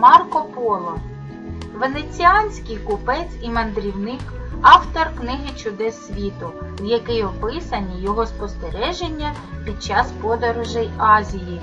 Марко Поло Венеціанський купець і мандрівник, автор книги Чудес світу, в якій описані його спостереження під час подорожей Азією.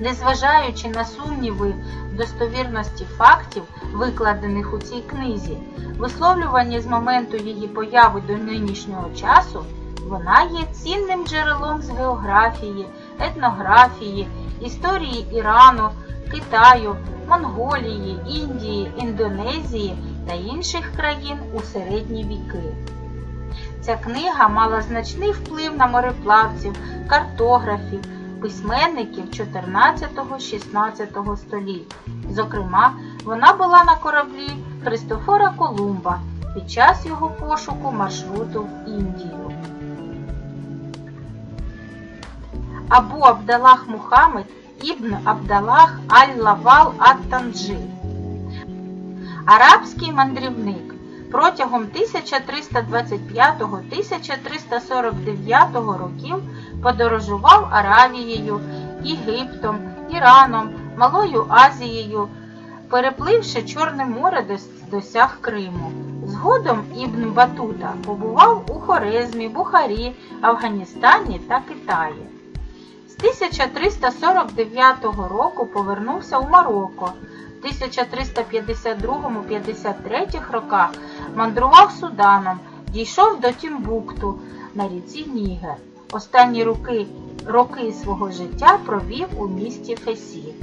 Незважаючи на сумніви достовірності фактів, викладених у цій книзі, висловлювані з моменту її появи до нинішнього часу, вона є цінним джерелом з географії, етнографії, історії Ірану, Китаю, Монголії, Індії, Індонезії та інших країн у середні віки. Ця книга мала значний вплив на мореплавців, картографів, письменників 14-16 століть. Зокрема, вона була на кораблі Христофора Колумба під час його пошуку маршруту в Індію. Абу Абдалах Мухаммед ібн Абдалах Аль-Лавал Ат-Танджи. Арабський мандрівник протягом 1325-1349 років подорожував Аравією, Єгиптом, Іраном, Малою Азією, перепливши Чорне море досяг Криму. Згодом Ібн Батута побував у Хорезмі, Бухарі, Афганістані та Китаї. З 1349 року повернувся у Марокко. В 1352-53 роках мандрував Суданом, дійшов до Тімбукту на ріці Нігер. Останні роки, роки свого життя провів у місті Фесі.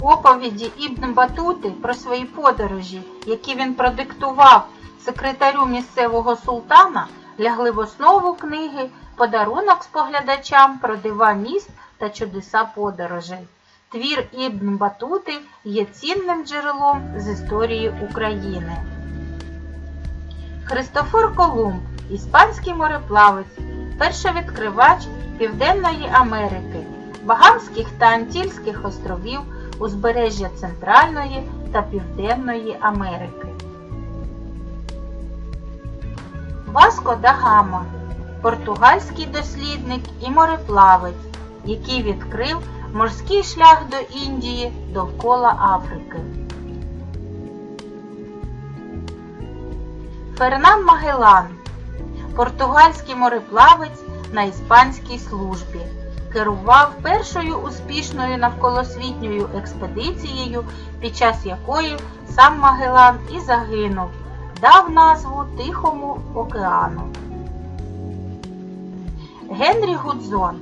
Оповіді Ібн Батути про свої подорожі, які він продиктував секретарю місцевого султана, лягли в основу книги Подарунок споглядачам про дива міст та чудеса подорожей. Твір Ібн Батути є цінним джерелом з історії України. Христофор Колумб, іспанський мореплавець, першовідкривач Південної Америки, Багамських та Антільських островів, узбережжя Центральної та Південної Америки. Васко да Гама португальський дослідник і мореплавець, який відкрив морський шлях до Індії довкола Африки. Фернан Магеллан португальський мореплавець на іспанській службі. Керував першою успішною навколосвітньою експедицією, під час якої сам Магеллан і загинув, дав назву Тихому океану. Генрі Гудзон,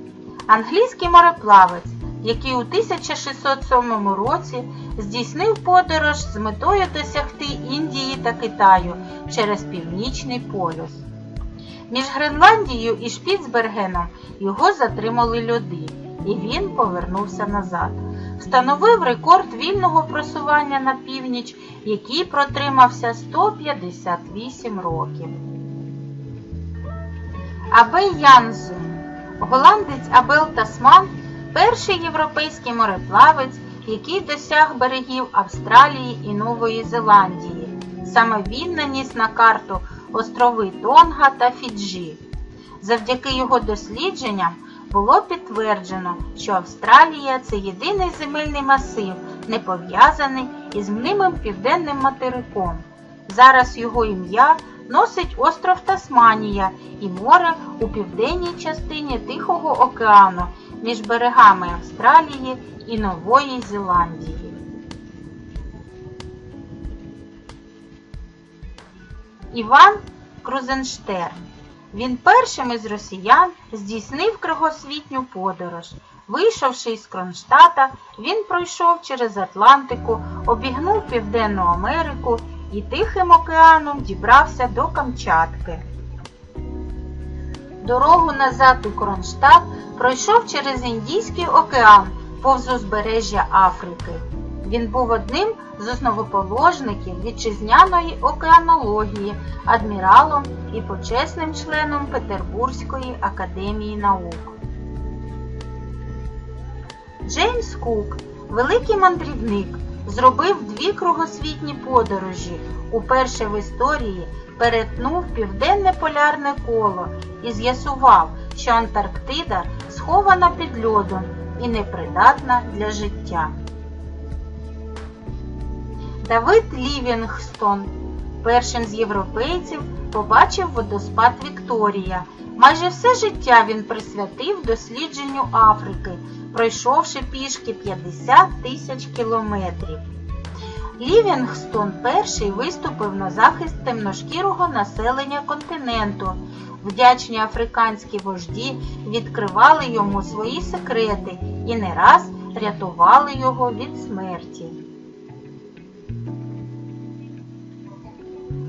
англійський мореплавець, який у 1607 році здійснив подорож з метою досягти Індії та Китаю через Північний полюс. Між Гренландією і Шпіцбергеном його затримали льоди, і він повернувся назад. Встановив рекорд вільного просування на північ, який протримався 158 років. Абей Янзен, голландець Абел Тасман, перший європейський мореплавець, який досяг берегів Австралії і Нової Зеландії. Саме він наніс на карту острови Тонга та Фіджі. Завдяки його дослідженням було підтверджено, що Австралія це єдиний земельний масив, не пов'язаний із мнимим південним материком. Зараз його ім'я носить остров Тасманія і море у південній частині Тихого океану між берегами Австралії і Нової Зеландії. Іван Крузенштерн. Він першим із росіян здійснив кругосвітню подорож. Вийшовши із Кронштадта, він пройшов через Атлантику, обігнув Південну Америку і Тихим океаном дібрався до Камчатки. Дорогу назад у Кронштадт пройшов через Індійський океан повз узбережжя Африки. Він був одним з основоположників вітчизняної океанології, адміралом і почесним членом Петербурзької академії наук. Джеймс Кук, великий мандрівник, зробив дві кругосвітні подорожі. Уперше в історії перетнув південне полярне коло і з'ясував, що Антарктида схована під льодом і непридатна для життя. Давид Лівінгстон першим з європейців побачив водоспад Вікторія. Майже все життя він присвятив дослідженню Африки, пройшовши пішки 50 тисяч кілометрів. Лівінгстон перший виступив на захист темношкірого населення континенту. Вдячні африканські вожді відкривали йому свої секрети і не раз рятували його від смерті.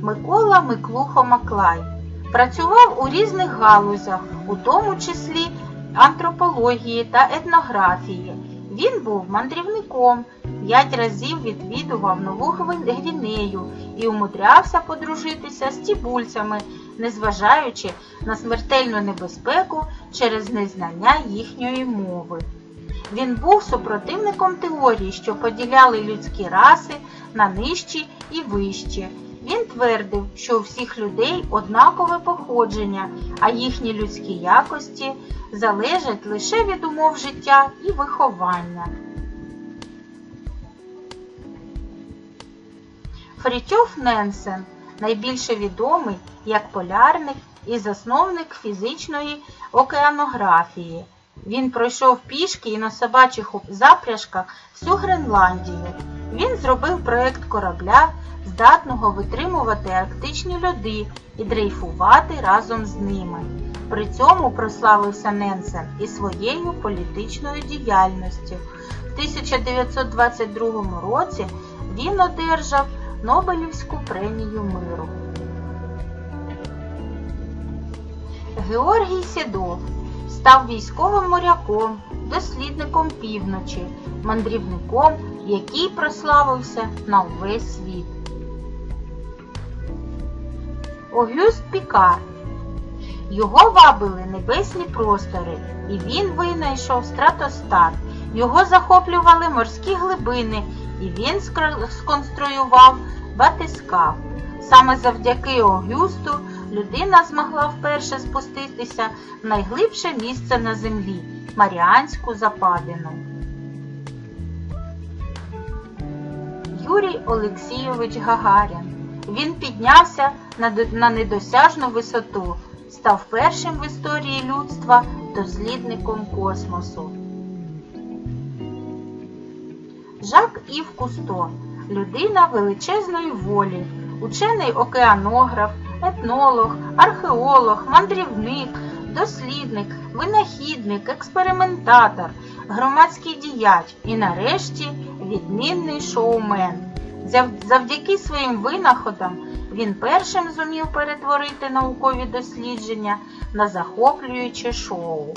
Микола Миклухо Маклай працював у різних галузях, у тому числі антропології та етнографії. Він був мандрівником, п'ять разів відвідував Нову Гвінею і умудрявся подружитися з тібульцями, незважаючи на смертельну небезпеку через незнання їхньої мови. Він був супротивником теорії, що поділяли людські раси на нижчі і вищі. Він твердив, що у всіх людей однакове походження, а їхні людські якості залежать лише від умов життя і виховання. Фрітьоф Ненсен найбільше відомий як полярник і засновник фізичної океанографії. Він пройшов пішки і на собачих запряжках всю Гренландію. Він зробив проект корабля, здатного витримувати арктичні льоди і дрейфувати разом з ними. При цьому прославився Ненсен і своєю політичною діяльністю. В 1922 році він одержав Нобелівську премію миру. Георгій Сідов став військовим моряком, дослідником півночі, мандрівником, який прославився на увесь світ. Огюст Пікар. Його вабили небесні простори, і він винайшов стратостат. Його захоплювали морські глибини, і він сконструював батискаф. Саме завдяки Огюсту людина змогла вперше спуститися в найглибше місце на землі Маріанську западину. Юрій Олексійович Гагарін. Він піднявся на недосяжну висоту, став першим в історії людства дослідником космосу. Жак Ів Кусто людина величезної волі, учений океанограф, етнолог, археолог, мандрівник, дослідник, винахідник, експериментатор, громадський діяч і, нарешті, відмінний шоумен. Завдяки своїм винаходам він першим зумів перетворити наукові дослідження на захоплююче шоу.